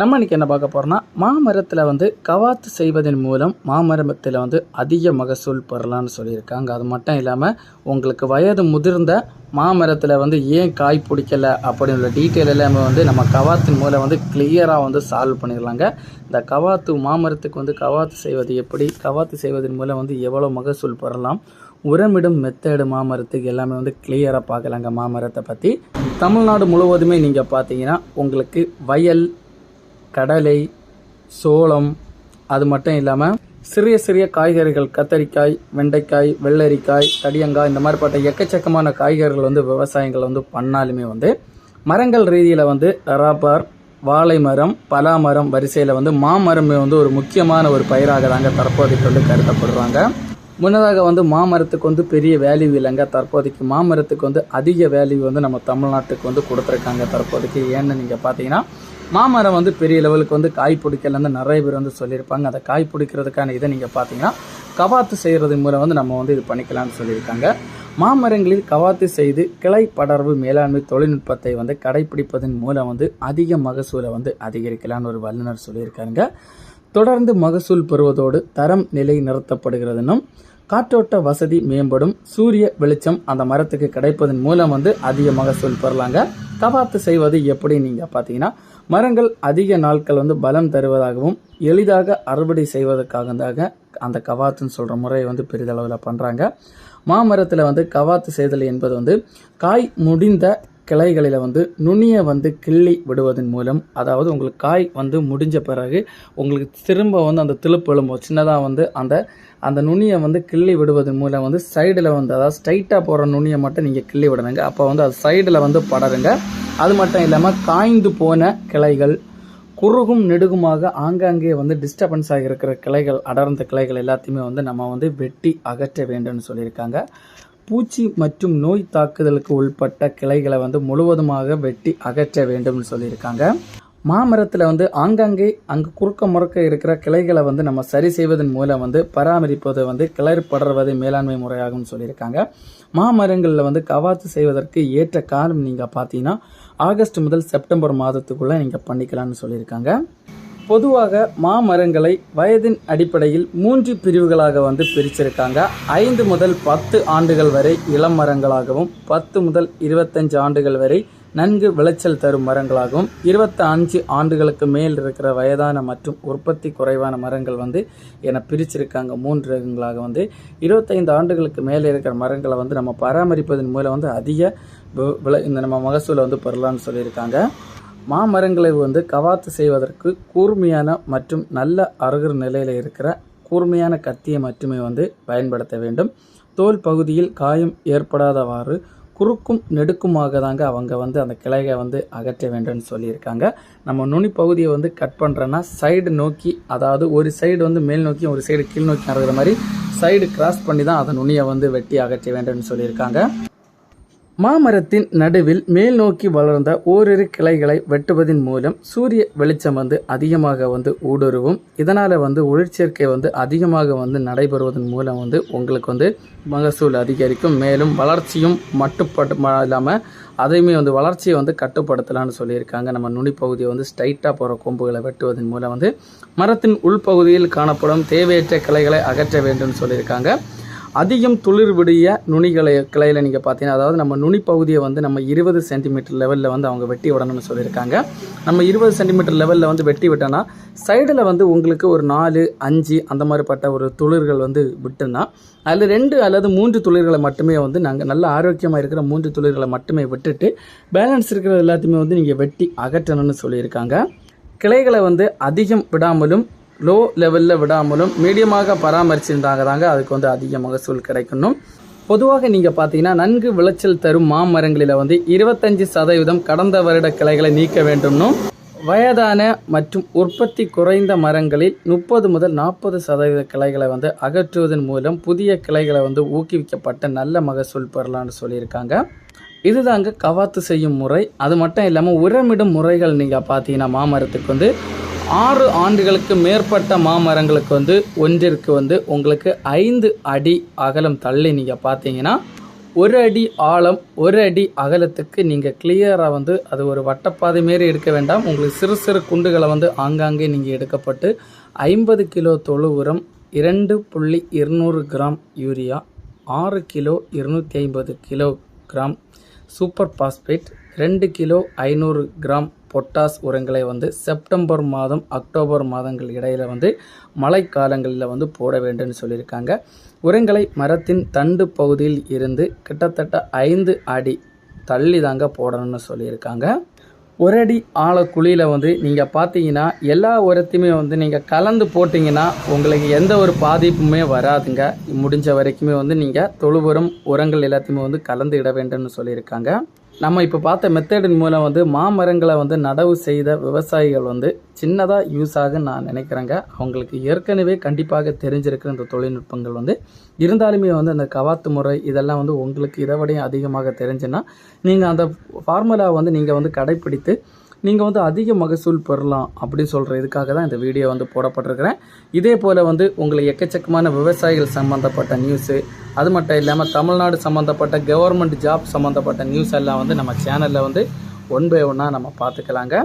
நம்ம இன்றைக்கி என்ன பார்க்க போகிறோம்னா மாமரத்தில் வந்து கவாத்து செய்வதன் மூலம் மாமரத்தில் வந்து அதிக மகசூல் பெறலாம்னு சொல்லியிருக்காங்க. அது மட்டும் இல்லாமல் உங்களுக்கு வயது முதிர்ந்த மாமரத்தில் வந்து ஏன் காய் பிடிக்கல அப்படின்ற டீட்டெயில் எல்லாமே வந்து நம்ம கவாத்தின் மூலம் வந்து கிளியராக வந்து சால்வ் பண்ணிடலாங்க. இந்த கவாத்து மாமரத்துக்கு வந்து கவாத்து செய்வது எப்படி கவாத்து செய்வதன் மூலம் வந்து எவ்வளோ மகசூல் பெறலாம் உரமிடும் மெத்தேடு மாமரத்துக்கு எல்லாமே வந்து கிளியராக பார்க்கலாங்க மாமரத்தை பற்றி தமிழ்நாடு முழுவதுமே நீங்கள் பார்த்தீங்கன்னா உங்களுக்கு வயல் கடலை சோளம் அது மட்டும் இல்லாமல் சிறிய சிறிய காய்கறிகள் கத்தரிக்காய் வெண்டைக்காய் வெள்ளரிக்காய் தடியங்காய் இந்த மாதிரிப்பட்ட எக்கச்சக்கமான காய்கறிகள் வந்து விவசாயங்கள் வந்து பண்ணாலுமே வந்து மரங்கள் ரீதியில் வந்து ரப்பர் வாழை மரம் பலா மரம் வரிசையில் வந்து மாமரம் வந்து ஒரு முக்கியமான ஒரு பயிராக தாங்க தற்போதைக்கு வந்து கருதப்படுறாங்க. முன்னதாக வந்து மாமரத்துக்கு வந்து பெரிய வேல்யூ இல்லைங்க. தற்போதைக்கு மாமரத்துக்கு வந்து அதிக வேல்யூ வந்து நம்ம தமிழ்நாட்டுக்கு வந்து கொடுத்துருக்காங்க தற்போதைக்கு. ஏன்னு நீங்கள் பார்த்தீங்கன்னா மாமரம் வந்து பெரிய லெவலுக்கு வந்து காய் பிடிக்கலன்னு நிறைய பேர் வந்து சொல்லியிருப்பாங்க. அதை காய் பிடிக்கிறதுக்கான இதை நீங்கள் பார்த்தீங்கன்னா கவாத்து செய்கிறது மூலம் வந்து நம்ம வந்து இது பண்ணிக்கலாம்னு சொல்லியிருக்காங்க. மாமரங்களில் கவாத்து செய்து கிளை படர்வு மேலாண்மை தொழில்நுட்பத்தை வந்து கடைபிடிப்பதன் மூலம் வந்து அதிக மகசூலை வந்து அதிகரிக்கலாம்னு ஒரு வல்லுநர் சொல்லியிருக்காங்க தொடர்ந்து மகசூல் பெறுவதோடு தரம் நிலை நிறுத்தப்படுகிறதுனும் காற்றோட்ட வசதி மேம்படும் சூரிய வெளிச்சம் அந்த மரத்துக்கு கிடைப்பதன் மூலம் வந்து அதிக மகசூல் பெறலாங்க. கவாத்து செய்வது எப்படி நீங்கள் பார்த்தீங்கன்னா மரங்கள் அதிக நாட்கள் வந்து பலம் தருவதாகவும் எளிதாக அறுவடை செய்வதற்காக அந்த கவாத்துன்னு சொல்கிற முறையை வந்து பெரிதளவில் பண்ணுறாங்க மாமரத்தில் வந்து கவாத்து செய்தல் என்பது வந்து காய் முடிந்த கிளைகளில் வந்து நுனியை வந்து கிள்ளி விடுவதன் மூலம் அதாவது உங்களுக்கு காய் வந்து முடிஞ்ச பிறகு உங்களுக்கு திரும்ப வந்து அந்த திழுப்பு எலும்பு சின்னதாக வந்து அந்த அந்த நுனியை வந்து கிள்ளி விடுவதன் மூலம் வந்து சைடில் வந்து அதாவது ஸ்ட்ரைட்டாக போகிற நுனியை மட்டும் நீங்கள் கிள்ளி விடணுங்க. அப்போ வந்து அது சைடில் வந்து படருங்க. அது மட்டும் இல்லாமல் காய்ந்து போன கிளைகள் குறுகும் நெடுகுமாக ஆங்காங்கே வந்து டிஸ்டர்பன்ஸ் ஆகி இருக்கிற கிளைகள் அடர்ந்த கிளைகள் எல்லாத்தையுமே வந்து நம்ம வந்து வெட்டி அகற்ற வேண்டும்னு சொல்லியிருக்காங்க. பூச்சி மற்றும் நோய் தாக்குதலுக்கு உள்பட்ட கிளைகளை வந்து முழுவதுமாக வெட்டி அகற்ற வேண்டும்னு சொல்லியிருக்காங்க. மாமரத்தில் வந்து ஆங்காங்கே அங்கு குறுக்க முறுக்க இருக்கிற கிளைகளை வந்து நம்ம சரி செய்வதன் மூலம் வந்து பராமரிப்பது வந்து கிளறி படர்வது மேலாண்மை முறையாகும்னு சொல்லியிருக்காங்க. மாமரங்களில் வந்து கவாத்து செய்வதற்கு ஏற்ற காலம் நீங்கள் பார்த்தீங்கன்னா ஆகஸ்ட் முதல் செப்டம்பர் மாதத்துக்குள்ளே நீங்கள் பண்ணிக்கலாம்னு சொல்லியிருக்காங்க. பொதுவாக மாமரங்களை வயதின் அடிப்படையில் மூன்று பிரிவுகளாக வந்து பிரிச்சிருக்காங்க. ஐந்து முதல் பத்து ஆண்டுகள் வரை இளம் மரங்களாகவும் பத்து முதல் இருபத்தஞ்சு ஆண்டுகள் வரை நன்கு விளைச்சல் தரும் மரங்களாகவும் இருபத்தி அஞ்சு ஆண்டுகளுக்கு மேல் இருக்கிற வயதான மற்றும் உற்பத்தி குறைவான மரங்கள் வந்து என பிரிச்சிருக்காங்க. மூன்று ரகங்களாக வந்து இருபத்தைந்து ஆண்டுகளுக்கு மேலே இருக்கிற மரங்களை வந்து நம்ம பராமரிப்பதன் மூலம் வந்து அதிக விளை இந்த நம்ம மகசூலை வந்து பெறலாம்னு சொல்லியிருக்காங்க. மாமரங்களை வந்து கவாத்து செய்வதற்கு கூர்மையான மற்றும் நல்ல அருகர் நிலையில் இருக்கிற கூர்மையான கத்தியை மட்டுமே வந்து பயன்படுத்த வேண்டும். தோல் பகுதியில் காயம் ஏற்படாதவாறு குறுக்கும் நெடுக்குமாக தாங்க அவங்க வந்து அந்த கிளையை வந்து அகற்ற வேண்டும்னு சொல்லியிருக்காங்க. நம்ம நுனி பகுதியை வந்து கட் பண்ணுறோன்னா சைடு நோக்கி அதாவது ஒரு சைடு வந்து மேல் நோக்கி ஒரு சைடு கீழ் நோக்கி நடக்கிற மாதிரி சைடு கிராஸ் பண்ணி தான் அதை நுனியை வந்து வெட்டி அகற்ற வேண்டும்னு சொல்லியிருக்காங்க. மாமரத்தின் நடுவில் மேல் நோக்கி வளர்ந்த ஓரிரு கிளைகளை வெட்டுவதன் மூலம் சூரிய வெளிச்சம் வந்து அதிகமாக வந்து ஊடுருவும். இதனால் வந்து ஒளிர்ச்சேர்க்கை வந்து அதிகமாக வந்து நடைபெறுவதன் மூலம் வந்து உங்களுக்கு வந்து மகசூல் அதிகரிக்கும். மேலும் வளர்ச்சியும் மட்டுப்பட்டு இல்லாமல் அதையுமே வந்து வளர்ச்சியை வந்து கட்டுப்படுத்தலாம்னு சொல்லியிருக்காங்க. நம்ம நுனிப்பகுதியை வந்து ஸ்ட்ரைட்டாக போகிற கொம்புகளை வெட்டுவதன் மூலம் வந்து மரத்தின் உள்பகுதியில் காணப்படும் தேவையற்ற கிளைகளை அகற்ற வேண்டும் சொல்லியிருக்காங்க. அதிகம் துளிர் விடிய நுனிகளை கிளையில் நீங்கள் பார்த்தீங்கன்னா அதாவது நம்ம நுனி பகுதியை வந்து நம்ம இருபது சென்டிமீட்டர் லெவலில் வந்து அவங்க வெட்டி விடணும்னு சொல்லியிருக்காங்க. நம்ம இருபது சென்டிமீட்டர் லெவலில் வந்து வெட்டி விட்டோன்னா சைடில் வந்து உங்களுக்கு ஒரு நாலு அஞ்சு அந்த மாதிரிப்பட்ட ஒரு துளிர்கள் வந்து விட்டுனா அதில் ரெண்டு அல்லது மூன்று துளிர்களை மட்டுமே வந்து நாங்கள் நல்ல ஆரோக்கியமாக இருக்கிற மூன்று துளிர்களை மட்டுமே விட்டுட்டு பேலன்ஸ் இருக்கிற எல்லாத்தையுமே வந்து நீங்கள் வெட்டி அகற்றணும்னு சொல்லியிருக்காங்க. கிளைகளை வந்து அதிகம் விடாமலும் லோ லெவலில் விடாமலும் மீடியமாக பராமரிச்சிருந்தாங்க தாங்க. அதுக்கு வந்து அதிக மகசூல் கிடைக்கணும். பொதுவாக நீங்கள் பார்த்தீங்கன்னா நன்கு விளைச்சல் தரும் மாமரங்களில் வந்து இருபத்தஞ்சு சதவீதம் கடந்த வருட கிளைகளை நீக்க வேண்டும்னும் வயதான மற்றும் உற்பத்தி குறைந்த மரங்களில் முப்பது முதல் நாற்பது சதவீத கிளைகளை வந்து அகற்றுவதன் மூலம் புதிய கிளைகளை வந்து ஊக்குவிக்கப்பட்ட நல்ல மகசூல் பெறலான்னு சொல்லியிருக்காங்க. இதுதாங்க கவாத்து செய்யும் முறை. அது மட்டும் இல்லாமல் உரமிடும் முறைகள் நீங்கள் பார்த்தீங்கன்னா மாமரத்துக்கு வந்து ஆறு ஆண்டுகளுக்கு மேற்பட்ட மாமரங்களுக்கு வந்து ஒன்றிற்கு வந்து உங்களுக்கு ஐந்து அடி அகலம் தள்ளி நீங்கள் பார்த்தீங்கன்னா ஒரு அடி ஆழம் ஒரு அடி அகலத்துக்கு நீங்கள் கிளியராக வந்து அது ஒரு வட்டப்பாதை மாரி எடுக்க வேண்டாம். உங்களுக்கு சிறு சிறு குண்டுகளை வந்து ஆங்காங்கே நீங்கள் எடுக்கப்பட்டு ஐம்பது கிலோ தொழு உரம் இரண்டு புள்ளி இருநூறு கிராம் யூரியா ஆறு கிலோ இருநூற்றி ஐம்பது கிலோ கிராம் சூப்பர் பாஸ்பேட் ரெண்டு கிலோ ஐநூறு கிராம் பொட்டாஸ் உரங்களை வந்து செப்டம்பர் மாதம் அக்டோபர் மாதங்கள் இடையில் வந்து மழைக்காலங்களில் வந்து போட வேண்டும்னு சொல்லியிருக்காங்க. உரங்களை மரத்தின் தண்டு பகுதியில் இருந்து கிட்டத்தட்ட ஐந்து அடி தள்ளி தாங்க போடணும்னு சொல்லியிருக்காங்க. ஒரு அடி ஆழ குழியில் வந்து நீங்கள் பார்த்தீங்கன்னா எல்லா உரத்தையுமே வந்து நீங்கள் கலந்து போட்டிங்கன்னா உங்களுக்கு எந்த ஒரு பாதிப்புமே வராதுங்க. முடிஞ்ச வரைக்குமே வந்து நீங்கள் தொழு உரங்கள் எல்லாத்தையுமே வந்து கலந்து இட வேண்டும்னு சொல்லியிருக்காங்க. நம்ம இப்போ பார்த்த மெத்தடின் மூலம் வந்து மாமரங்களை வந்து நடவு செய்த விவசாயிகள் வந்து சின்னதாக யூஸ் ஆகுன்னு நான் நினைக்கிறேங்க. அவங்களுக்கு ஏற்கனவே கண்டிப்பாக தெரிஞ்சிருக்கிற இந்த தொழில்நுட்பங்கள் வந்து இருந்தாலுமே வந்து அந்த கவாத்து முறை இதெல்லாம் வந்து உங்களுக்கு இதை விடையும் அதிகமாக தெரிஞ்சுன்னா நீங்கள் அந்த ஃபார்முலா வந்து நீங்கள் வந்து கடைப்பிடித்து நீங்கள் வந்து அதிக மகசூல் பெறலாம் அப்படின்னு சொல்கிற இதுக்காக தான் இந்த வீடியோ வந்து போடப்பட்டிருக்கிறேன். இதே போல் வந்து உங்களை எக்கச்சக்கமான விவசாயிகள் சம்மந்தப்பட்ட நியூஸு அது மட்டும் இல்லாமல் தமிழ்நாடு சம்மந்தப்பட்ட கவர்மெண்ட் ஜாப் சம்மந்தப்பட்ட நியூஸ் எல்லாம் வந்து நம்ம சேனலில் வந்து ஒன் பை ஒன்னாக நம்ம பார்த்துக்கலாங்க.